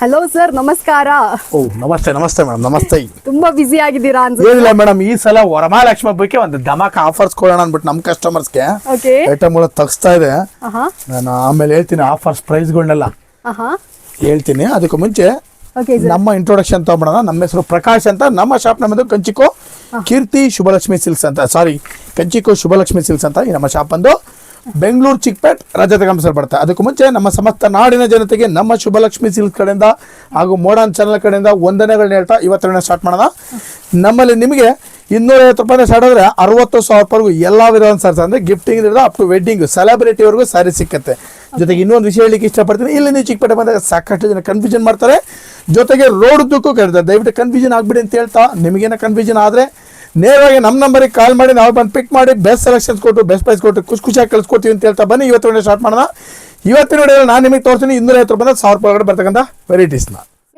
Hello sir ನಮಸ್ಕಾರ. ಓ ನಮಸ್ತೆ ನಮಸ್ತೆ ಮೇಡಮ್ ನಮಸ್ತೆ. ತುಂಬಾ ಬಿಸಿ ಆಗಿದ್ದೀರಾ ಅನ್ಸುತ್ತೆ ಏನಿಲ್ಲ ಮೇಡಮ್ ಈ ಸಲ ವರಮಹಾಲಕ್ಷ್ಮಿ ಹಬ್ಬಕ್ಕೆ ಒಂದು ಧಮಾಕ ಆಫರ್ಸ್ ಕೊಡೋಣ ಅಂದ್ಬಿಟ್ಟು ನಮ್ಮ ಕಸ್ಟಮರ್ಸ್ಗೆ ಓಕೆ ಐಟಮ್ಗಳು ತಗ್ಸ್ತಾ ಇದೆ. ನಾನು ಆಮೇಲೆ ಹೇಳ್ತೀನಿ ಆಫರ್ಸ್ ಪ್ರೈಸ್ಗಳನ್ನೆಲ್ಲ ಗಳನ್ನೆಲ್ಲ ಹೇಳ್ತೀನಿ. ಅದಕ್ಕೂ ಮುಂಚೆ ನಮ್ಮ ಇಂಟ್ರೊಡಕ್ಷನ್ ತಗೊಂಬಿಡೋಣ ನಮ್ಮ ಹೆಸರು ಪ್ರಕಾಶ್ ಅಂತ. ನಮ್ಮ ಶಾಪ್ ನಮ್ಮದು ಕಂಚಿಕೋ ಕೀರ್ತಿ ಶುಭಲಕ್ಷ್ಮಿ ಸಿಲ್ಸ್ ಅಂತ. ಸಾರಿ ಕಂಚಿಕೋ ಶುಭಲಕ್ಷ್ಮಿ ಸಿಲ್ಕ್ಸ್ ಅಂತ ಈ ನಮ್ಮ ಶಾಪ್ ಬಂದು ಬೆಂಗಳೂರು ಚಿಕ್ಕಪೇಟ್ ರಜತ ಕಂಸಲ್ ಬರುತ್ತೆ ಅದಕ್ಕೂ ಮುಂಚೆ ನಮ್ಮ ಸಮಸ್ತ ನಾಡಿನ ಜನತೆಗೆ ನಮ್ಮ ಶುಭಲಕ್ಷ್ಮಿ ಸಿಲ್ಕ್ ಕಡೆಯಿಂದ ಹಾಗೂ ಮೋಡನ್ ಚಾನಲ್ ಕಡೆಯಿಂದ ವಂದನೆಗಳನ್ನ ಹೇಳ್ತಾ ಇವತ್ತರನ್ನ ಸ್ಟಾರ್ಟ್ ಮಾಡೋಣ. ನಮ್ಮಲ್ಲಿ ನಿಮಗೆ ಇನ್ನೂರೈವತ್ತು ರೂಪಾಯಿ ಸ್ಟಾರ್ಟ್ ಆದರೆ ಅರವತ್ತು ಸಾವಿರ ರೂಪಾಯಿಗೂ ಎಲ್ಲ ವಿಧವಾದ ಸರ್ಸ್ ಅಂದರೆ ಗಿಫ್ಟಿಂಗ್ ಇರೋದು ಅಪ್ ಟು ವೆಡ್ಡಿಂಗ್ ಸೆಲೆಬ್ರಿಟಿವರೆಗೂ ಸಾರಿ ಸಿಕ್ಕತ್ತೆ. ಜೊತೆಗೆ ಇನ್ನೊಂದು ವಿಷಯ ಹೇಳಿಕ್ಕೆ ಇಷ್ಟಪಡ್ತೀನಿ. ಇಲ್ಲಿ ನೀವು ಚಿಕ್ಕಪೇಟೆ ಬಂದಾಗ ಸಾಕಷ್ಟು ಜನ ಕನ್ಫ್ಯೂಷನ್ ಮಾಡ್ತಾರೆ. ಜೊತೆಗೆ ರೋಡ್ ಉದ್ದಕ್ಕೂ ಕರೀತಾರೆ ದಯವಿಟ್ಟು ಕನ್ಫ್ಯೂಷನ್ ಆಗ್ಬಿಡಿ ಅಂತ ಹೇಳ್ತಾ. ನಿಮಗೇನೋ ಕನ್ಫ್ಯೂಷನ್ ಆದರೆ ನೇರವಾಗಿ ನಮ್ಮ ನಂಬರಿಗೆ ಕಾಲ್ ಮಾಡಿ, ನಾವು ಬಂದು ಪಿಕ್ ಮಾಡಿ ಬೆಸ್ಟ್ ಸೆಲೆಕ್ಷನ್ಸ್ ಕೊಟ್ಟು ಬೆಸ್ಟ್ ಪ್ರೈಸ್ ಕೊಟ್ಟು, ಖುಷಿ ಖುಷಿಯಾಗಿ ಕಳ್ಸ್ಕೊತೀವಿ ಅಂತ ಹೇಳ್ತಾ ಬನ್ನಿ. ಇವತ್ತು ಸ್ಟಾರ್ಟ್ ಮಾಡೋಣ. ಇವತ್ತಿನ ವಿಡಿಯೋದಲ್ಲಿ ನಾನು ನಿಮಗೆ ತೋರಿಸ್ತೀನಿ. ಇನ್ನೂರೈವತ್ತು ರೂಪಾಯಿ ಸಾವಿರ ರೂಪಾಯಿ ಒಳಗಡೆ ಬರ್ತಕ್ಕಂಥ ವೆರೈಟೀಸ್ನ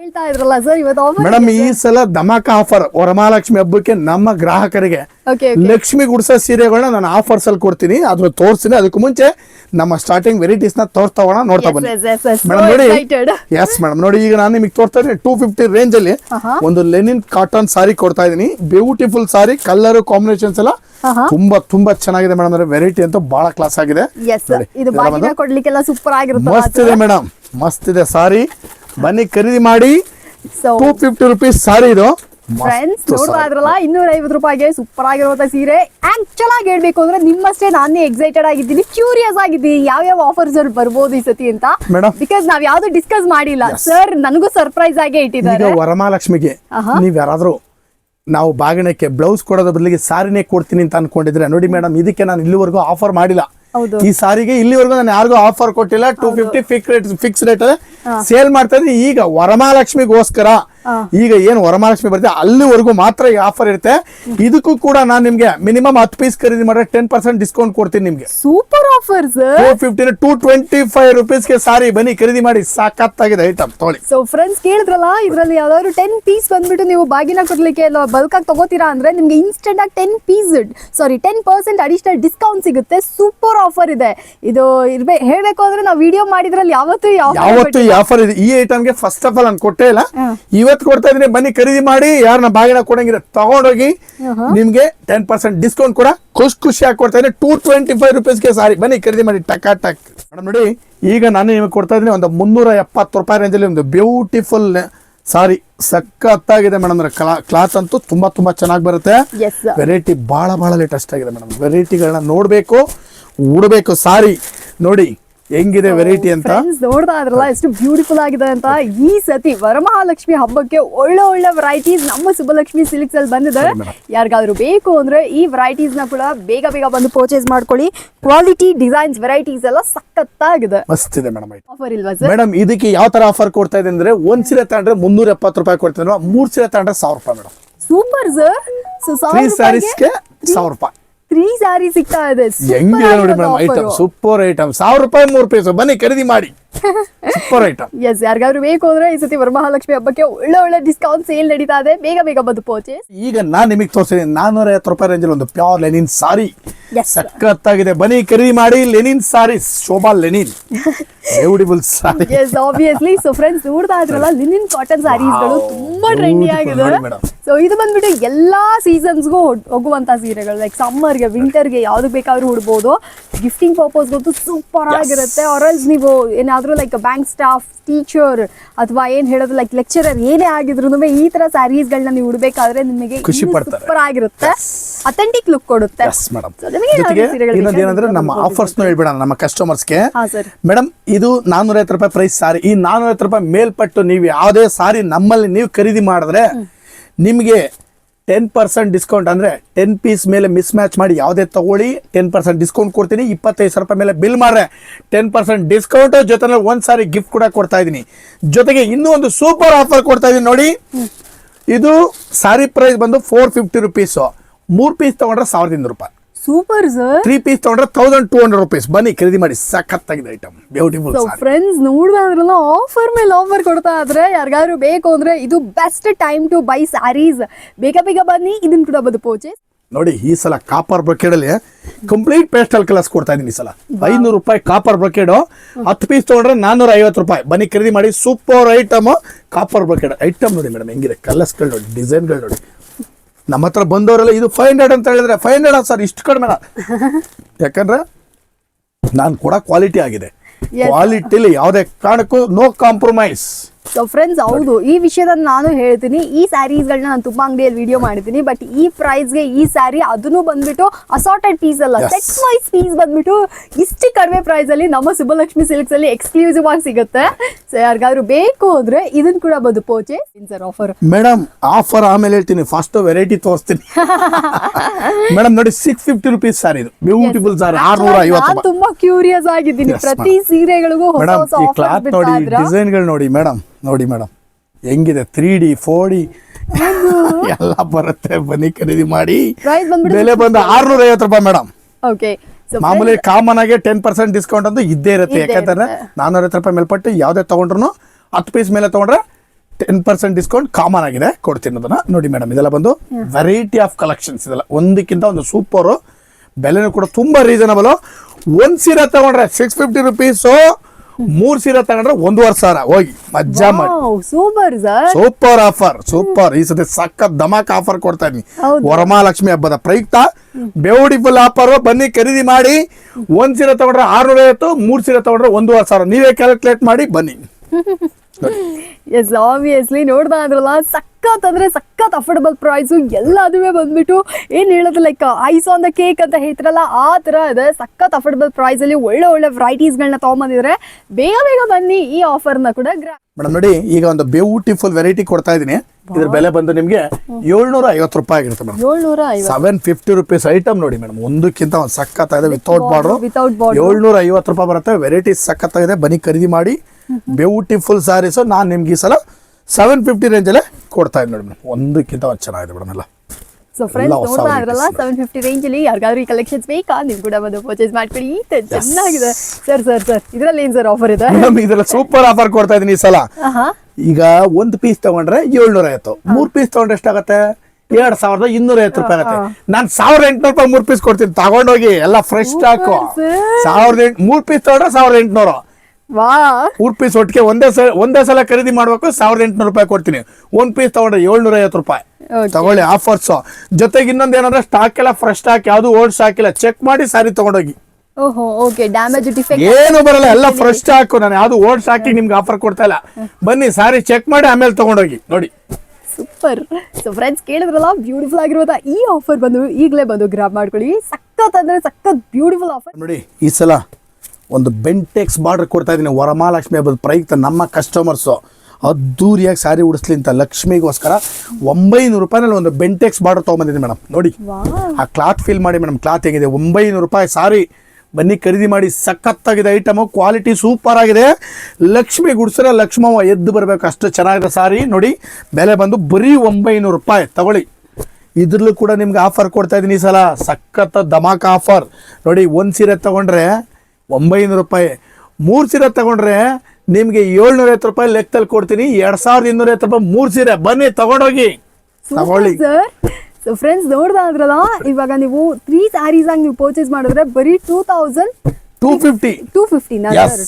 ಹೇಳ್ತಾ ಇದ್ರಲ್ಲ ಸರ್ ಇವತ್ತು ಆಫರ್ ಮೇಡಮ್ ಈ ಸಲ ಧಮಾಕ ಆಫರ್ ವರಮಹಾಲಕ್ಷ್ಮಿ ಹಬ್ಬಕ್ಕೆ ನಮ್ಮ ಗ್ರಾಹಕರಿಗೆ ಲಕ್ಷ್ಮಿ ಗುಡ್ಸ ಸೀರೆಗಳನ್ನ ನಾನು ಆಫರ್ಸ್ ಅಲ್ಲಿ ಕೊಡ್ತೀನಿ. ಅದ್ರ ತೋರಿಸ್ತೀನಿ. ಅದಕ್ಕೂ ಮುಂಚೆ ನಮ್ಮ ಸ್ಟಾರ್ಟಿಂಗ್ ವೆರೈಟೀಸ್ನ ತೋರಿಸ್ತಾ ಹೋಗೋಣ ನೋಡ್ತಾ ಬನ್ನಿ. ಮೇಡಮ್ ನೋಡಿ. Yes madam. ನೋಡಿ ಈಗ ನಾನು ನಿಮಗೆ ತೋರ್ತಾ ಇದ್ದೀನಿ ಟೂ ಫಿಫ್ಟಿ ರೇಂಜ್ ಅಲ್ಲಿ ಒಂದು ಲೆನಿನ್ ಕಾಟನ್ ಸಾರಿ ಕೊಡ್ತಾ ಇದ್ದೀನಿ. ಬ್ಯೂಟಿಫುಲ್ ಸಾರಿ ಕಲರ್ ಕಾಂಬಿನೇಷನ್ಸ್ ಎಲ್ಲ ತುಂಬಾ ತುಂಬಾ ಚೆನ್ನಾಗಿದೆ ಮೇಡಮ್. ಅಂದ್ರೆ ವೆರೈಟಿ ಅಂತ ಬಹಳ ಕ್ಲಾಸ್ ಆಗಿದೆ. ಮಸ್ತ್ ಇದೆ ಮೇಡಮ್. ಮಸ್ತ್ ಇದೆ ಸಾರಿ ಬನ್ನಿ ಖರೀದಿ ಮಾಡಿ. ಟೂ ಫಿಫ್ಟಿ ರುಪೀಸ್ ಸಾರಿ ಇದು. ಫ್ರೆಂಡ್ಸ್ ಇದ್ರಲ್ಲ ಇನ್ನೂರ ಐವತ್ತು ರೂಪಾಯಿಗೆ ಸೂಪರ್ ಆಗಿರುವಂತ ಸೀರೆ. ಆಕ್ಚುಲ್ ಆಗಿ ಹೇಳ್ಬೇಕು ಅಂದ್ರೆ ನಿಮ್ಮಷ್ಟೇ ನಾನೇ ಎಕ್ಸೈಟೆಡ್ ಆಗಿದ್ದೀನಿ ಕ್ಯೂರಿಯಸ್ ಆಗಿದ್ದೀನಿ ಯಾವ ಯಾವ ಆಫರ್ಸ್ ಅಲ್ಲಿ ಬರ್ಬೋದು ಈ ಸತಿ ಅಂತ. ಬಿಕಾಸ್ ನಾವ್ ಯಾವ್ದು ಡಿಸ್ಕಸ್ ಮಾಡಿಲ್ಲ. ಸರ್ ನನಗೂ ಸರ್ಪ್ರೈಸ್ ಆಗೇ ಇಟ್ಟಿದ್ದಾರೆ. ವರಮಹಾಲಕ್ಷ್ಮಿಗೆ. ನೀವ್ ಯಾರಾದ್ರೂ ನಾವು ಬಾಗಿಣಕ್ಕೆ ಬ್ಲೌಸ್ ಕೊಡೋದ್ರ ಬದಲಿಗೆ ಸಾರಿನೇ ಕೊಡ್ತೀನಿ ಅಂತ ಅನ್ಕೊಂಡಿದ್ರೆ ನೋಡಿ ಮೇಡಮ್ ಇದಕ್ಕೆ ನಾನು ಇಲ್ಲಿವರೆಗೂ ಆಫರ್ ಮಾಡಿಲ್ಲ. ಈ ಸಾರಿಗೆ ಇಲ್ಲಿವರೆಗೂ ನಾನು ಯಾರಿಗೂ ಆಫರ್ ಕೊಟ್ಟಿಲ್ಲ. Two fifty fix rate fix rate sale ಮಾಡ್ತಾ ಇದ್ದೀನಿ. ಈಗ ವರಮಹಾಲಕ್ಷ್ಮಿಗೋಸ್ಕರ. ಈಗ ಏನು ವರಮಹಾಲಕ್ಷ್ಮಿ ಬರುತ್ತೆ ಅಲ್ಲಿವರೆಗೂ ಮಾತ್ರ ಈ ಆಫರ್ ಇರುತ್ತೆ. ಇದಕ್ಕೂ ಕೂಡ ನಾನು ನಿಮ್ಗೆ ಮಿನಿಮಮ್ ಹತ್ತು ಪೀಸ್ ಖರೀದಿ ಮಾಡಿದ್ರೆ ಟೆನ್ ಪರ್ಸೆಂಟ್ ಡಿಸ್ಕೌಂಟ್ ಕೊಡ್ತೀನಿ ನಿಮ್ಗೆ. ಸೂಪರ್ ಆಫರ್ ಸರ್ ಟೂ ಫಿಫ್ಟಿನ ಟೂ ಟ್ವೆಂಟಿ ಫೈವ್ ರುಪೀಸ್ಗೆ ಸಾರಿ ಬನ್ನಿ ಖರೀದಿ ಮಾಡಿ. ಸಾಕತ್ತಾಗಿದೆ ಐಟಮ್ ತೊಗೊಳ್ಳಿ. ಸೊ ಫ್ರೆಂಡ್ಸ್ ಕೇಳಿದ್ರಲ್ಲ ಇದ್ರಲ್ಲಿ ಯಾವ್ದಾದ್ರು ಟೆನ್ ಪೀಸ್ ಬಂದ್ಬಿಟ್ಟು ನೀವು ಬಾಗಿನ ಕೊಡ್ಲಿಕ್ಕೆ ಬಲ್ಕ್ ಆಗಿ ತಗೋತೀರಾ ಅಂದ್ರೆ ನಿಮ್ಗೆ ಇನ್ಸ್ಟೆಂಟ್ ಆಗಿ ten piece sari ten percent additional discount ಸಿಗುತ್ತೆ. ಸೂಪರ್ ಆಫರ್ ಇದೆ. ಇದು ಇರ್ಬೇ ಹೇಳಬೇಕು ಅಂದ್ರೆ ನಾವು ವಿಡಿಯೋ ಮಾಡಿದ್ರಲ್ಲಿ ಯಾವತ್ತೂ ಯಾವತ್ತೂ ಈ ಆಫರ್ ಇದೆ. ಈ ಐಟಮ್ಗೆ ಫಸ್ಟ್ ಆಫ್ ಆಲ್ ನಾನು ಕೊಟ್ಟೇ ಇಲ್ಲ. ಇವತ್ತು ಕೊಡ್ತಾ ಇದೀನಿ ಬನ್ನಿ ಖರೀದಿ ಮಾಡಿ ಯಾರನ್ನ ಬಾಗಿನ ಕೊಡಂಗಿದ್ರೆ ತಗೊಂಡೋಗಿ ನಿಮ್ಗೆ ಟೆನ್ ಪರ್ಸೆಂಟ್ ಡಿಸ್ಕೌಂಟ್ ಕೂಡ ಖುಷಿ ಖುಷಿಯಾಗಿ ಕೊಡ್ತಾ ಇದ್ದೀನಿ. ಟೂ ಟ್ವೆಂಟಿ ಫೈವ್ ರುಪೀಸ್ಗೆ ಸಾರಿ. ಬನ್ನಿ ಖರೀದಿ ಮಾಡಿ ಟಕ್ ಟಕ್ ಮೇಡಮ್ ನೋಡಿ ಈಗ ನಾನು ನಿಮಗೆ ಕೊಡ್ತಾ ಇದ್ರೆ ಒಂದು ಮುನ್ನೂರ ಎಪ್ಪತ್ತು ರೂಪಾಯಿ ರೇಂಜಲ್ಲಿ ಒಂದು ಬ್ಯೂಟಿಫುಲ್ ಸಾರಿ. ಸಖತ್ತಾಗಿದೆ ಮೇಡಮ್ ಕ್ಲಾತ್ ಅಂತೂ ತುಂಬಾ ತುಂಬಾ ಚೆನ್ನಾಗಿ ಬರುತ್ತೆ. ವೆರೈಟಿ ಬಹಳ ಬಹಳ ಲೇಟೆಸ್ಟ್ ಆಗಿದೆ ಮೇಡಮ್. ವೆರೈಟಿಗಳನ್ನ ನೋಡಬೇಕು ಉಡಬೇಕು ಸಾರಿ. ನೋಡಿ ಹೆಂಗಿದೆ ವೆರೈಟಿ ಅಂತ? ನೋಡ್ತಾ ಇದ್ರಲ್ಲ ಎಷ್ಟು ಬ್ಯೂಟಿಫುಲ್ ಆಗಿದೆ ಅಂತ ಈ ಸತಿ ವರಮಹಾಲಕ್ಷ್ಮಿ ಹಬ್ಬಕ್ಕೆ ಒಳ್ಳೆ ಒಳ್ಳೆ ವೆರೈಟೀಸ್ ನಮ್ಮ ಸುಬ್ಬಲಕ್ಷ್ಮಿ ಸಿಲ್ಕ್ಸ್ ಅಲ್ಲಿ ಬಂದಿದೆ. ಯಾರಿಗಾದ್ರೂ ಬೇಕು ಅಂದ್ರೆ ಈ ವೆರೈಟೀಸ್ನ ಕೂಡ ಬೇಗ ಬೇಗ ಬಂದು ಪರ್ಚೇಸ್ ಮಾಡ್ಕೊಳ್ಳಿ. ಕ್ವಾಲಿಟಿ ಡಿಸೈನ್ಸ್ ವೆರೈಟೀಸ್ ಎಲ್ಲ ಸಖತ್ತಾಗಿದೆ. ಮಸ್ತ್ ಇದೆ ಮೇಡಮ್ ಆಫರ್ ಇಲ್ವಾ ಸರ್ ಮೇಡಮ್ ಇದಕ್ಕೆ ಯಾವ ತರ ಆಫರ್ ಕೊಡ್ತಾ ಇದೆ ಅಂದ್ರೆ ಒಂದ್ ಸೀರೆ ತಗೊಂಡ್ರೆ ಮುನ್ನೂರ ಎಪ್ಪತ್ತು ರೂಪಾಯಿ ಕೊಡ್ತೀನಿ ಮೂರ್ ಸೀರೆ ತಗೊಂಡ್ರೆ ಸಾವಿರ ರೂಪಾಯಿ ಮೇಡಮ್ ಸೂಪರ್ ಸರ್ ಸಾವಿರ ರೂಪಾಯಿ. ತ್ರೀ ಸ್ಯಾರಿ ಸಿಗ್ತಾ ಇದೆ ಹೆಂಗಿದೆ ನೋಡಿ ಮೇಡಮ್ ಐಟಮ್ ಸೂಪರ್ ಐಟಮ್ ಸಾವಿರ ರೂಪಾಯಿ ಮೂರ್ ಪೀಸ್ ಬನ್ನಿ ಖರೀದಿ ಮಾಡಿ ಸೂಪರ್ ಐಟಮ್ ಎಸ್ ಯಾರಿಗಾದ್ರೂ ಬೇಕು ಅಂದ್ರೆ ಈ ಸತಿ ವರಮಹಾಲಕ್ಷ್ಮಿ ಹಬ್ಬಕ್ಕೆ ಒಳ್ಳೆ ಒಳ್ಳೆ ಡಿಸ್ಕೌಂಟ್ ಸೇಲ್ ನಡೀತಾ ಇದೆ. ಬೇಗ ಬೇಗ ಬಂದು ಪರ್ಚೇಸ್ ಈಗ ನಾನು ನಿಮಗೆ ತೋರಿಸಿದೆ ನಾನೂರ ಐವತ್ತು ರೂಪಾಯಿ ರೇಂಜಲ್ಲಿ ಒಂದು ಪ್ಯೂರ್ ಲೆನಿನ್ ಸಾರಿ ಸಕ್ಕತ್ತಾಗಿದೆ ಬನಿ ಸಖತ್ತಾಗಿದೆ. ಬನ್ನಿ ಖರೀದಿ ಮಾಡಿ. Linen sari Shobha linen beautiful sari yes obviously so friends ನೋಡ್ತಾ ಇದ್ರಲ್ಲ ಲಿನಿನ್ ಕಾಟನ್ ಸ್ಯಾರೀಸ್ಗಳು. ತುಂಬಾ ಟ್ರೆಂಡಿ ಆಗಿದೆ. ಸೊ ಇದು ಬಂದ್ಬಿಟ್ಟು ಎಲ್ಲಾ ಸೀಸನ್ಸ್ಗೂ ಹೋಗುವಂತ ಸೀರೆಗಳು ಲೈಕ್ ಸಮ್ಮರ್ಗೆ ವಿಂಟರ್ಗೆ ಯಾವ್ದಕ್ಕೆ ಬೇಕಾದ್ರೂ ಉಡ್ಬೋದು. ಗಿಫ್ಟಿಂಗ್ ಪರ್ಪಸ್ಗಂತೂ ಸೂಪರ್ Yes. ಆಗಿರುತ್ತೆ. ಅವರಲ್ಲಿ ನೀವು ಏನಾದ್ರೂ ಲೈಕ್ ಬ್ಯಾಂಕ್ ಸ್ಟಾಫ್ ಟೀಚರ್ ಅಥವಾ ಏನ್ ಹೇಳೋದು ಲೈಕ್ ಲೆಕ್ಚರರ್ ಏನೇ ಆಗಿದ್ರು ಈ ತರ ಸ್ಯಾರೀಸ್ಗಳನ್ನ ನೀವು ಉಡಬೇಕಾದ್ರೆ ನಿಮಗೆ ಖುಷಿ. ಸೂಪರ್ ಆಗಿರುತ್ತೆ. ಅಥೆಂಟಿಕ್ ಲುಕ್ ಕೊಡುತ್ತೆ. ಏನಂದ್ರೆ ನಮ್ಮ ಆಫರ್ಸ್ ಹೇಳ್ಬಿಡೋಣ ನಮ್ಮ ಕಸ್ಟಮರ್ಸ್ಗೆ ಹಾ ಸರ್ ಮೇಡಮ್ ಇದು ನಾನ್ನೂರ ರೂಪಾಯಿ ಪ್ರೈಸ್ ಸಾರಿ. ಈ ನಾನ್ನೂರ ರೂಪಾಯಿ ಮೇಲ್ಪಟ್ಟು ನೀವು ಯಾವುದೇ ಸಾರಿ ನಮ್ಮಲ್ಲಿ ನೀವು ಖರೀದಿ ಮಾಡಿದ್ರೆ ನಿಮಗೆ ಟೆನ್ ಪರ್ಸೆಂಟ್ ಡಿಸ್ಕೌಂಟ್ ಅಂದ್ರೆ ಟೆನ್ ಪೀಸ್ ಮೇಲೆ ಮಿಸ್ ಮ್ಯಾಚ್ ಮಾಡಿ ಯಾವುದೇ ತಗೊಳ್ಳಿ ಟೆನ್ ಪರ್ಸೆಂಟ್ ಡಿಸ್ಕೌಂಟ್ ಕೊಡ್ತೀನಿ, ಇಪ್ಪತ್ತೈದು ಸಾವಿರ ರೂಪಾಯಿ ಮೇಲೆ ಬಿಲ್ ಮಾಡ್ರೆ ಟೆನ್ ಪರ್ಸೆಂಟ್ ಡಿಸ್ಕೌಂಟ್ ಜೊತೆನಲ್ಲಿ ಒಂದು ಸಾರಿ ಗಿಫ್ಟ್ ಕೂಡ ಕೊಡ್ತಾ ಇದ್ದೀನಿ. ಜೊತೆಗೆ ಇನ್ನೂ ಒಂದು ಸೂಪರ್ ಆಫರ್ ಕೊಡ್ತಾ ಇದೀನಿ ನೋಡಿ. ಇದು ಸಾರಿ ಪ್ರೈಸ್ ಬಂದು ಫೋರ್ ಫಿಫ್ಟಿ ರುಪೀಸು ಮೂರು ಪೀಸ್ ತಗೊಂಡ್ರೆ ಸಾವಿರದ ಇನ್ನೂರು ರೂಪಾಯಿ. ಸೂಪರ್ ಸರ್ ತ್ರೀ ಪೀಸ್ ತಗೊಂಡ್ರೆ ತೌಸಂಡ್ ಟೂ ಹಂಡ್ರೆಡ್ ರುಪೀಸ್ ಬನ್ನಿ ಖರೀದಿ ಮಾಡಿ ಸಖತ್ತಾಗಿದೆ item beautiful so sari friends ನೋಡ್ಬಂದ್ರಲ್ಲ offer ಮೇಲೆ ಆಫರ್ ಕೊಡ್ತಾ ಇದ್ರೆ ಯಾರಿಗಾದ್ರೂ ಬೇಕು ಅಂದ್ರೆ ಇದು best time to buy saris ಬೇಗ ಬೇಗ ಬನ್ನಿ ಇದನ್ನ ಕೂಡ ಬಂದು ಪರ್ಚೇಸ್ ನೋಡಿ ಈ ಸಲ ಕಾಪರ್ ಬ್ರೊಕೆಡಲ್ಲಿ ಕಂಪ್ಲೀಟ್ ಪೇಸ್ಟಲ್ ಕಲರ್ಸ್ ಕೊಡ್ತಾ ಇದೀನಿ ಈ ಸಲ. ಐನೂರು ರೂಪಾಯಿ ಕಾಪರ್ ಬ್ರೊಕೆಡು ಹತ್ತು ಪೀಸ್ ತೊಗೊಂಡ್ರೆ ನಾನ್ನೂರ ಐವತ್ತು ರೂಪಾಯಿ. ಬನ್ನಿ ಖರೀದಿ ಮಾಡಿ super item copper brocade item ನೋಡಿ ಮೇಡಮ್ ಹೆಂಗಿದೆ? ಕಲರ್ಸ್ಗಳು ನೋಡಿ ಡಿಸೈನ್ಗಳು ನೋಡಿ. ನಮ್ಮ ಹತ್ರ ಬಂದವರೆಲ್ಲ ಇದು ಫೈವ್ ಹಂಡ್ರೆಡ್ ಅಂತ ಹೇಳಿದ್ರೆ ಫೈವ್ ಹಂಡ್ರೆಡ್ ಸರ್ ಇಷ್ಟು ಕಡಿಮೆ ಯಾಕಂದ್ರೆ ನಾನು ಕೂಡ ಕ್ವಾಲಿಟಿ ಆಗಿದೆ. ಕ್ವಾಲಿಟಿಲಿ ಯಾವುದೇ ಕಾರಣಕ್ಕೂ ನೋ ಕಾಂಪ್ರಮೈಸ್ ಸೊ ಫ್ರೆಂಡ್ಸ್ ಹೌದು ಈ ವಿಷಯದ ನಾನು ಹೇಳ್ತೀನಿ. ಈ ಸ್ಯಾರೀಸ್ಗಳನ್ನ ನಾನು ತುಂಬಾ ಅಂಗಡಿಯಲ್ಲಿ ವಿಡಿಯೋ ಮಾಡಿದ್ದೀನಿ ಬಟ್ ಈ ಪ್ರೈಸ್ಗೆ ಈ ಸ್ಯಾರಿ ಅದನ್ನು ಬಂದ್ಬಿಟ್ಟು ಅಸಾರ್ಟೆಡ್ ಪೀಸ್ ಅಲ್ಲ. ಸೆಟ್ ವೈಸ್ ಪೀಸ್ ಬಂದ್ಬಿಟ್ಟು ಇಷ್ಟು ಕಡಿಮೆ ಪ್ರೈಸ್ ಅಲ್ಲಿ ನಮ್ಮ ಸುಬ್ಬಲಕ್ಷ್ಮಿ ಸಿಲ್ಕ್ಸ್ ಅಲ್ಲಿ ಎಕ್ಸ್ಕ್ಲೂಸಿವ್ ಆಗಿ ಸಿಗುತ್ತೆ. ಸೊ ಯಾರಿಗಾದ್ರು ಬೇಕು ಅಂದ್ರೆ ಇದನ್ ಕೂಡ ಬಂದು ಪೋಚೆ ಸರ್ ಆಫರ್ ಮೇಡಮ್ ಆಫರ್ ಆಮೇಲೆ ಹೇಳ್ತೀನಿ. ಫಸ್ಟ್ ವೆರೈಟಿ ತೋರಿಸ್ತೀನಿ. ಮೇಡಮ್ ನೋಡಿ ಸಿಕ್ಸ್ ಫಿಫ್ಟಿ ರುಪೀಸ್ ಸಾರಿ ಇದು. ಬ್ಯೂಟಿಫುಲ್ ಸಾರಿ ಆರ್ನೂರ ಐವತ್ತು ತುಂಬಾ ಕ್ಯೂರಿಯಸ್ ಆಗಿದ್ದೀನಿ. ಪ್ರತಿ ಸೀರೆಗಳಿಗೂ ಹೊಸ ಹೊಸ ಆಫರ್ ನೋಡಿ ಡಿಸೈನ್ಗಳು ನೋಡಿ ಮೇಡಮ್ ನೋಡಿ ಮೇಡಮ್ ಹೆಂಗಿದೆ? ತ್ರೀ ಡಿ ಫೋರ್ ಡಿ ಎಲ್ಲ ಬರುತ್ತೆ. ಬನ್ನಿ ಖರೀದಿ ಮಾಡಿ. ಬೆಲೆ ಬಂದು ಆರ್ನೂರ ಐವತ್ತು ರೂಪಾಯಿ ಮೇಡಮ್. ಮಾಮೂಲಿ ಕಾಮನ್ ಆಗಿ ಟೆನ್ ಪರ್ಸೆಂಟ್ ಡಿಸ್ಕೌಂಟ್ ಅಂತ ಇದ್ದೇ ಇರುತ್ತೆ. ಯಾಕಂದ್ರೆ ನಾನ್ನೂರೈವತ್ತು ರೂಪಾಯಿ ಮೇಲ್ಪಟ್ಟು ಯಾವುದೇ ತಗೊಂಡ್ರು ಹತ್ತು ಪೀಸ್ ಮೇಲೆ ತಗೊಂಡ್ರೆ ಟೆನ್ ಪರ್ಸೆಂಟ್ ಡಿಸ್ಕೌಂಟ್ ಕಾಮನ್ ಆಗಿದೆ. ಕೊಡ್ತೀನಿ ಅದನ್ನ. ನೋಡಿ ಮೇಡಮ್ ಇದೆಲ್ಲ ಬಂದು ವೆರೈಟಿ ಆಫ್ ಕಲೆಕ್ಷನ್ಸ್ ಇದೆಲ್ಲ. ಒಂದಕ್ಕಿಂತ ಒಂದು ಸೂಪರು ಬೆಲೆನೂ ಕೂಡ ತುಂಬಾ ರೀಸನಬಲ್ ಒಂದ್ ಸೀರೆ ತಗೊಂಡ್ರೆ ಸಿಕ್ಸ್ ಫಿಫ್ಟಿ ರುಪೀಸು ಮೂರ್ ಸೀರೆ ತಗೊಂಡ್ರೆ ಒಂದೂವರೆ ಸಾವಿರ. ಹೋಗಿ ಮಜ್ಜಾ ಮಾಡಿ. Super sir super offer super ಈ ಸತಿ ಸಖತ್ ಧಮಾಕ್ ಆಫರ್ ಕೊಡ್ತಾ ಇದೀನಿ. ವರಮಹಾಲಕ್ಷ್ಮಿ ಹಬ್ಬದ ಪ್ರಯುಕ್ತ ಬ್ಯೂಟಿಫುಲ್ ಆಫರ್ ಬನ್ನಿ ಖರೀದಿ ಮಾಡಿ. ಒಂದ್ ಸೀರೆ ತಗೊಂಡ್ರೆ ಆರ್ನೂರ ಐವತ್ತು ಮೂರ್ ಸೀರೆ ತಗೊಂಡ್ರೆ ಒಂದೂವರೆ ಸಾವಿರ. ನೀವೇ ಕ್ಯಾಲ್ಕುಲೇಟ್ ಮಾಡಿ ಬನ್ನಿ. ಎಸ್ ಆಬ್ವಿಯಸ್ಲಿ ನೋಡ್ದ ಅಂದ್ರಲ್ಲ ಸಖತ್ ಅಂದ್ರೆ ಸಖತ್ ಅಫೋರ್ಡಬಲ್ ಪ್ರೈಸು ಎಲ್ಲದುವೇ ಬಂದ್ಬಿಟ್ಟು ಏನ್ ಹೇಳೋದು like ice on the cake ಅಂತ ಹೇಳ್ತಾರಲ್ಲ ಆ ತರ ಇದೆ. ಸಖತ್ ಅಫೋರ್ಡಬಲ್ ಪ್ರೈಸ್ ಅಲ್ಲಿ ಒಳ್ಳೆ ಒಳ್ಳೆ ವೆರೈಟೀಸ್ಗಳನ್ನ ತಗೊಂಬಂದಿದ್ರೆ ಬೇಗ ಬೇಗ ಬನ್ನಿ ಈ ಆಫರ್ನ ಕೂಡ ಗ್ರಾ ಮೇಡಮ್ ನೋಡಿ ಈಗ ಒಂದು ಬ್ಯೂಟಿಫುಲ್ ವೆರೈಟಿ ಕೊಡ್ತಾ ಇದೀನಿ ಇದ್ರ ಬೆಲೆ ಬಂದು ನಿಮ್ಗೆ ಏಳ್ನೂರ ಐವತ್ತು ರೂಪಾಯಿ ಆಗಿರುತ್ತೆ ಮೇಡಮ್ ಏಳ್ನೂರ ಸೆವೆನ್ ಫಿಫ್ಟಿ ರುಪೀಸ್ ಐಟಮ್ ನೋಡಿ ಮೇಡಮ್ ಒಂದಕ್ಕಿಂತ ಒಂದು ಸಖತ್ತಾಗಿದೆ ವಿತೌಟ್ ಬಾರ್ಡರ್. ಏಳ್ನೂರ ಐವತ್ತು ರೂಪಾಯಿ ಬರುತ್ತೆ. ವೆರೈಟಿ ಸಖತ್ತಾಗಿದೆ. ಬನ್ನಿ ಖರೀದಿ ಮಾಡಿ. ಬ್ಯೂಟಿಫುಲ್ ಸ್ಯಾರೀಸು ನಾನು ನಿಮ್ಗೆ ಈ ಸಲ ಸೆವೆನ್ ಫಿಫ್ಟಿ ರೇಂಜಲ್ಲೇ ಕೊಡ್ತಾ ಇದ್ದೀನಿ ಮೇಡಮ್ ಒಂದಕ್ಕಿಂತ ಒಂದು ಚೆನ್ನಾಗಿದೆ ಮೇಡಮ್ ಎಲ್ಲ. ಸೊ ಫ್ರೆಂಡ್ಸ್ ನೋಡ್ತಾ ಇದ್ರಲ್ಲ ಸೆವೆನ್ ಫಿಫ್ಟಿ ರೇಂಜ್ ಅಲ್ಲಿ ಯಾರಿಗಾದ್ರೂ ಈ ಕಲೆಕ್ಷನ್ಸ್ ಬೇಕಾ? ನೀವು ಕೂಡ ಬಂದು ಪರ್ಚೇಸ್ ಮಾಡ್ಕೊಳ್ಳಿ. ಚೆನ್ನಾಗಿದೆ. ಸರ್ ಸರ್ ಸರ್ ಇದರಲ್ಲಿ ಏನು ಸರ್ ಆಫರ್ ಇದೆ? ಮೇಡಮ್ ಇದರಲ್ಲಿ ಸೂಪರ್ ಆಫರ್ ಕೊಡ್ತಾ ಇದೀನಿ ಈ ಸಲ. ಈಗ ಒಂದು ಪೀಸ್ ತಗೊಂಡ್ರೆ ಏಳ್ನೂರ ಐವತ್ತು. ಮೂರ್ ಪೀಸ್ ತಗೊಂಡ್ರೆ ಎಷ್ಟಾಗತ್ತೆ? ಎರಡ್ ಸಾವಿರದ ಇನ್ನೂರ ಐವತ್ತು ರೂಪಾಯಿ ಆಗುತ್ತೆ. ನಾನು ಸಾವಿರದ ಎಂಟುನೂರು ರೂಪಾಯಿ ಮೂರು ಪೀಸ್ ಕೊಡ್ತೀನಿ. ತಗೊಂಡೋಗಿ ಎಲ್ಲ ಫ್ರೆಶ್ ಸ್ಟಾಕು. ಸಾವಿರದ ಎಂಟು ಮೂರ್ ಪೀಸ್ ತಗೊಂಡ್ರೆ ಸಾವಿರದ ಎಂಟುನೂರು. ಮೂರ್ ಪೀಸ್ ಒಟ್ಟಿಗೆ ಒಂದೇ ಸಲ ಒಂದೇ ಸಲ ಖರೀದಿ ಮಾಡ್ಬೇಕು ಸಾವಿರದ ಎಂಟುನೂರು ರೂಪಾಯಿ ಕೊಡ್ತೀನಿ. ಒಂದ್ ಪೀಸ್ ತಗೊಂಡ್ರೆ ಏಳ್ನೂರ ಐವತ್ತು ರೂಪಾಯಿ ತಗೊಳ್ಳಿ ಆಫರ್ಸ್ ಜೊತೆಗೆ ಇನ್ನೊಂದ್ ಏನಂದ್ರೆ ಸ್ಟಾಕ್ ಎಲ್ಲ ಫ್ರೆಶ್ ಸ್ಟಾಕ್ ಯಾವ್ದು ಓಲ್ಡ್ ಸ್ಟಾಕ್ ಇಲ್ಲ ಚೆಕ್ ಮಾಡಿ ಸಾರಿ ತಗೊಂಡೋಗಿ. ಏನು ಬರಲ್ಲ ಎಲ್ಲ ಫ್ರೆಶ್ ಸ್ಟಾಕ್ ನಾನು ಯಾವ್ದು ಓಲ್ಡ್ ಸ್ಟಾಕಿಗೆ ನಿಮ್ಗೆ ಆಫರ್ ಕೊಡ್ತಾ ಇಲ್ಲ. ಬನ್ನಿ ಸಾರಿ ಚೆಕ್ ಮಾಡಿ ಆಮೇಲೆ ತಗೊಂಡೋಗಿ ನೋಡಿ. ಸೂಪರ್ ಸೊ ಫ್ರೆಂಡ್ಸ್ ಕೇಳಿದ್ರಲ್ಲ ಬ್ಯೂಟಿಫುಲ್ ಆಗಿರುವಂತ ಈ ಆಫರ್ ಬಂದು ಈಗಲೇ ಬಂದು ಗ್ರಾಬ್ ಮಾಡ್ಕೊಳ್ಳಿ. ಸಖತ್ ಅಂದ್ರೆ ಸಖತ್ ಬ್ಯೂಟಿಫುಲ್ ಆಫರ್ ನೋಡಿ ಈ ಸಲ ಒಂದು ಬೆಂಟೆಕ್ಸ್ ಬಾರ್ಡರ್ ಕೊಡ್ತಾ ಇದೀನಿ ವರಮಹಾಲಕ್ಷ್ಮಿ ಹಬ್ಬದ ಪ್ರಯುಕ್ತ ನಮ್ಮ ಕಸ್ಟಮರ್ಸು ಅದ್ದೂರಿಯಾಗಿ ಸ್ಯಾರಿ ಉಡಿಸ್ಲಿ ಅಂತ ಲಕ್ಷ್ಮಿಗೋಸ್ಕರ ಒಂಬೈನೂರು ರೂಪಾಯಿನಲ್ಲಿ ಒಂದು ಬೆಂಟೆಕ್ಸ್ ಬಾರ್ಡರ್ ತೊಗೊಂಬಂದಿದ್ದೀನಿ ಮೇಡಮ್ ನೋಡಿ ಆ ಕ್ಲಾತ್ ಫೀಲ್ ಮಾಡಿ ಮೇಡಮ್ ಕ್ಲಾತ್ ಹೇಗಿದೆ? ಒಂಬೈನೂರು ರೂಪಾಯಿ ಸಾರಿ ಬನ್ನಿ ಖರೀದಿ ಮಾಡಿ ಸಖತ್ತಾಗಿದೆ ಐಟಮು ಕ್ವಾಲಿಟಿ ಸೂಪರ್ ಆಗಿದೆ. ಲಕ್ಷ್ಮಿ ಗುಡ್ಸರ ಲಕ್ಷ್ಮವ್ವ ಎದ್ದು ಬರಬೇಕು. ಅಷ್ಟು ಚೆನ್ನಾಗಿದೆ ಸಾರಿ ನೋಡಿ ಬೆಲೆ ಬಂದು ಬರೀ ಒಂಬೈನೂರು ರೂಪಾಯಿ. ತಗೊಳ್ಳಿ. ಇದ್ರಲ್ಲೂ ಕೂಡ ನಿಮ್ಗೆ ಆಫರ್ ಕೊಡ್ತಾ ಇದ್ದೀನಿ ಈ ಸಲ. ಸಖತ್ತ ಧಮಾಕ ಆಫರ್ ನೋಡಿ ಒಂದು ಸೀರೆ ತಗೊಂಡ್ರೆ ಒಂಬೈನೂರು ರೂಪಾಯಿ. ಮೂರು ಸೀರೆ ತಗೊಂಡ್ರೆ ನಿಮಗೆ ಏಳ್ನೂರೈವತ್ತು ರೂಪಾಯಿ ಲೆಕ್ಕದಲ್ಲಿ ಕೊಡ್ತೀನಿ. ಎರಡು ಸಾವಿರದ ಇನ್ನೂರೈವತ್ತು ರೂಪಾಯಿ ಮೂರು ಸೀರೆ. ಬನ್ನಿ ತಗೊಂಡೋಗಿ. ತಗೊಳ್ಳಿ. ಸರ್. ಸೊ ಫ್ರೆಂಡ್ಸ್ ನೋಡ್ದಾದ್ರಲ್ಲ ಇವಾಗ ನೀವು ತ್ರೀ ಸ್ಯಾರೀಸ್ ಆಗಿ ನೀವು ಪರ್ಚೇಸ್ ಮಾಡಿದ್ರೆ ಬರೀ two thousand two fifty two ಫಿಫ್ಟಿನ.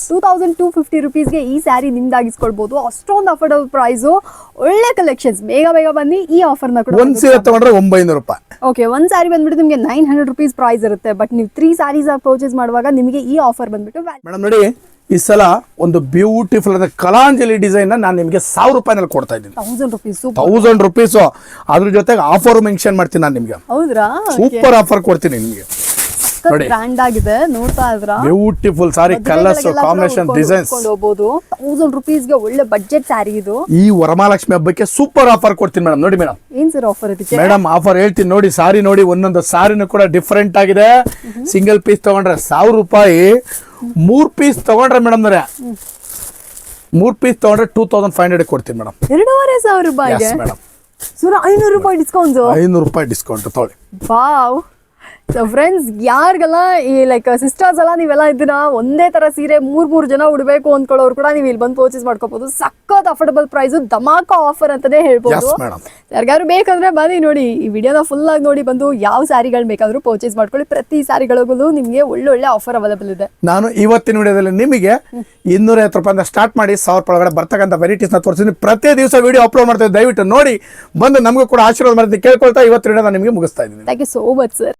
Two thousand two fifty ರುಪೀಸ್ಗೆ ಈ ಸ್ಯಾರಿ ನಿಮ್ದಾಗಿಸ್ಕೊಳ್ಬೋದು. ಅಷ್ಟೊಂದು ಅಫೋರ್ಡಬಲ್ ಪ್ರೈಸು ಒಳ್ಳೆ ಕಲೆಕ್ಷನ್ಸ್ ಬೇಗ ಬೇಗ ಬನ್ನಿ. ಈ ಆಫರ್ನ ಕೂಡ ಒಂದು ಸೀರೆ ತಗೊಂಡ್ರೆ ಒಂಬೈನೂರು ರೂಪಾಯಿ. ಓಕೆ ಒಂದು ಸ್ಯಾರಿ ಬಂದ್ಬಿಟ್ಟು ನಿಮಗೆ ನೈನ್ ಹಂಡ್ರೆಡ್ ರುಪೀಸ್ ಪ್ರೈಸ್ ಇರುತ್ತೆ. ಬಟ್ ನೀವು ತ್ರೀ ಸ್ಯಾರೀಸ್ ಪರ್ಚೇಸ್ ಮಾಡುವಾಗ ನಿಮಗೆ ಈ ಆಫರ್ ಬಂದ್ಬಿಟ್ಟು ಮೇಡಮ್ ನೋಡಿ ಈ ಸಲ ಒಂದು ಬ್ಯೂಟಿಫುಲ್ ಅಂದ್ರೆ ಕಲಾಂಜಲಿ ಡಿಸೈನ್ ನಾನು ನಿಮಗೆ ಸಾವಿರ ರೂಪಾಯಿನಲ್ಲಿ ಕೊಡ್ತಾ ಇದ್ದೀನಿ. ತೌಸಂಡ್ ರುಪೀಸ್ ತೌಸಂಡ್ ರುಪೀಸು ಅದ್ರ ಜೊತೆಗೆ ಆಫರ್ ಮೆನ್ಷನ್ ಮಾಡ್ತೀನಿ ನಾನು ನಿಮಗೆ. ಹೌದ್ರಾ? ಸೂಪರ್ ಆಫರ್ ಕೊಡ್ತೀನಿ ನಿಮಗೆ. ಬ್ರ್ಯಾಂಡ್ ಆಗಿದೆ ನೋಡ್ತಾ ಇದ್ರ beautiful sari colours combination designs ಹೋಗ್ಬೋದು. ತೌಸಂಡ್ ರುಪೀಸ್ಗೆ ಒಳ್ಳೆ ಬಜೆಟ್ ಸ್ಯಾರಿ ಇದು. ಈ ವರಮಹಾಲಕ್ಷ್ಮಿ ಹಬ್ಬಕ್ಕೆ ಸೂಪರ್ ಆಫರ್ ಕೊಡ್ತೀನಿ ಮೇಡಮ್ ನೋಡಿ ಮೇಡಮ್ ಏನ್ ಸರ್ ಆಫರ್ ಇದಕ್ಕೆ? ಮೇಡಮ್ ಆಫರ್ ಹೇಳ್ತೀನಿ ನೋಡಿ ಸಾರಿ ನೋಡಿ ಒಂದೊಂದು ಸಾರಿನೂ ಕೂಡ ಡಿಫರೆಂಟ್ ಆಗಿದೆ. ಸಿಂಗಲ್ ಪೀಸ್ ತಗೊಂಡ್ರೆ ಸಾವಿರ ರೂಪಾಯಿ. ಮೂರ್ ಪೀಸ್ ತಗೊಂಡ್ರೆ ಮೇಡಮ್ ಅಂದ್ರೆ ಮೂರ್ ಪೀಸ್ ತಗೊಂಡ್ರೆ ಟೂ ತೌಸಂಡ್ ಫೈವ್ ಹಂಡ್ರೆಡ್ ಕೊಡ್ತೀನಿ ಮೇಡಮ್ ಎರಡೂವರೆ ಸಾವಿರ ರೂಪಾಯಿಗೆ? ಎಸ್ ಮೇಡಮ್ ಸುರ ಐನೂರು ರೂಪಾಯಿ ಡಿಸ್ಕೌಂಟ್ ಐನೂರು ರೂಪಾಯಿ ಡಿಸ್ಕೌಂಟ್ ತೊಗೊಳ್ಳಿ. ವಾವ್ ಸೊ ಫ್ರೆಂಡ್ಸ್ ಯಾರಿಗೆಲ್ಲ ಈ ಲೈಕ್ ಸಿಸ್ಟರ್ಸ್ ಎಲ್ಲ ನೀವೆಲ್ಲ ಇದನ್ನ ಒಂದೇ ತರ ಸೀರೆ ಮೂರ್ ಮೂರು ಜನ ಉಡಬೇಕು ಅಂದ್ಕೊಳ್ಳೋರು ಕೂಡ ನೀವು ಇಲ್ಲಿ ಬಂದು ಪರ್ಚೇಸ್ ಮಾಡ್ಕೋಬಹುದು ಸಖತ್ ಅಫೋರ್ಡಬಲ್ ಪ್ರೈಸ್ ಧಮಾಕ ಆಫರ್ ಅಂತಾನೆ ಹೇಳ್ಬೋದು. ಯಾರಿಗಾದ್ರು ಬೇಕಂದ್ರೆ ಬನ್ನಿ ನೋಡಿ. ಈ ವಿಡಿಯೋನ ಫುಲ್ ಆಗಿ ನೋಡಿ ಬಂದು ಯಾವ ಸ್ಯಾರಿಗಳು ಬೇಕಾದ್ರೂ ಪರ್ಚೇಸ್ ಮಾಡ್ಕೊಳ್ಳಿ. ಪ್ರತಿ ಸ್ಯಾರಿಗಳಿಗೂ ನಿಮಗೆ ಒಳ್ಳೊಳ್ಳೆ ಆಫರ್ ಅವೈಲೇಬಲ್ ಇದೆ. ನಾನು ಇವತ್ತಿನ ವಿಡಿಯೋದಲ್ಲಿ ನಿಮಗೆ ಇನ್ನೂರ ಐವತ್ತು ರೂಪಾಯಿಂದ ಸ್ಟಾರ್ಟ್ ಮಾಡಿ ಸಾವಿರ ರೂಪಾಯಿ ಒಳಗಡೆ ಬರ್ತಕ್ಕಂಥ ವೆರೈಟೀಸ್ನ ತೋರಿಸ್ತೀನಿ ಪ್ರತಿ ದಿವಸ ವಿಡಿಯೋ ಅಪ್ಲೋಡ್ ಮಾಡ್ತೀವಿ ದಯವಿಟ್ಟು ನೋಡಿ. ಬಂದು ನಮಗೂ ಕೂಡ ಆಶೀರ್ವಾದ ಮಾಡ್ತೀನಿ ಕೇಳ್ಕೊಳ್ತಾ ಇವತ್ತು ವಿಡಿಯೋನ ನಿಮಗೆ ಮುಗಿಸ್ತಾ ಇದ್ದೀನಿ. Thank you so much sir